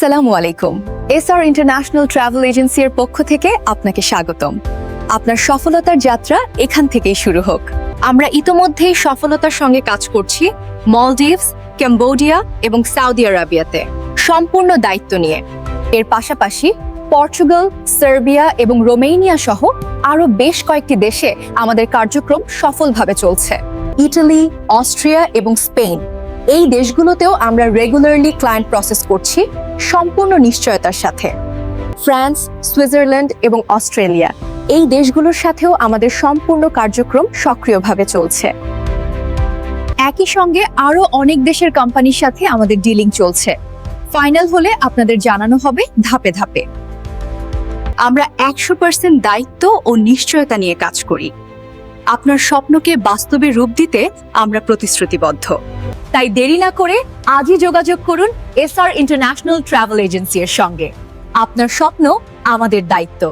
সালামু আলাইকুম। SR international travel এজেন্সির পক্ষ থেকে আপনাকে স্বাগতম। আপনার সফলতার যাত্রা এখান থেকেই শুরু হোক। আমরা ইতোমধ্যেই সফলতার সঙ্গে কাজ করছি মলডিভস ক্যাম্বোডিয়া এবং সৌদি আরাবিয়াতে। সম্পূর্ণ দায়িত্ব নিয়ে। এর পাশাপাশি পর্তুগাল, সার্বিয়া এবং রোমেনিয়া সহ আরও বেশ কয়েকটি দেশে আমাদের কার্যক্রম সফলভাবে চলছে। ইটালি, অস্ট্রিয়া এবং স্পেন এই দেশগুলোতেও আমরা রেগুলারলি ক্লায়েন্ট প্রসেস করছি সম্পূর্ণ নিশ্চয়তার সাথে। ফ্রান্স, সুইজারল্যান্ড এবং অস্ট্রেলিয়া, এই দেশগুলোর সাথেও আমাদের সম্পূর্ণ কার্যক্রম সক্রিয়ভাবে চলছে। একই সঙ্গে আরও অনেক দেশের কোম্পানির সাথে আমাদের ডিলিং চলছে। ফাইনাল হলে আপনাদের জানানো হবে ধাপে ধাপে। আমরা একশো পার্সেন্ট দায়িত্ব ও নিশ্চয়তা নিয়ে কাজ করি। আপনার স্বপ্নকে বাস্তবে রূপ দিতে আমরা প্রতিশ্রুতিবদ্ধ। তাই দেরি না করে আজই যোগাযোগ করুন S R international travel agency এর সঙ্গে। আপনার স্বপ্ন আমাদের দায়িত্ব।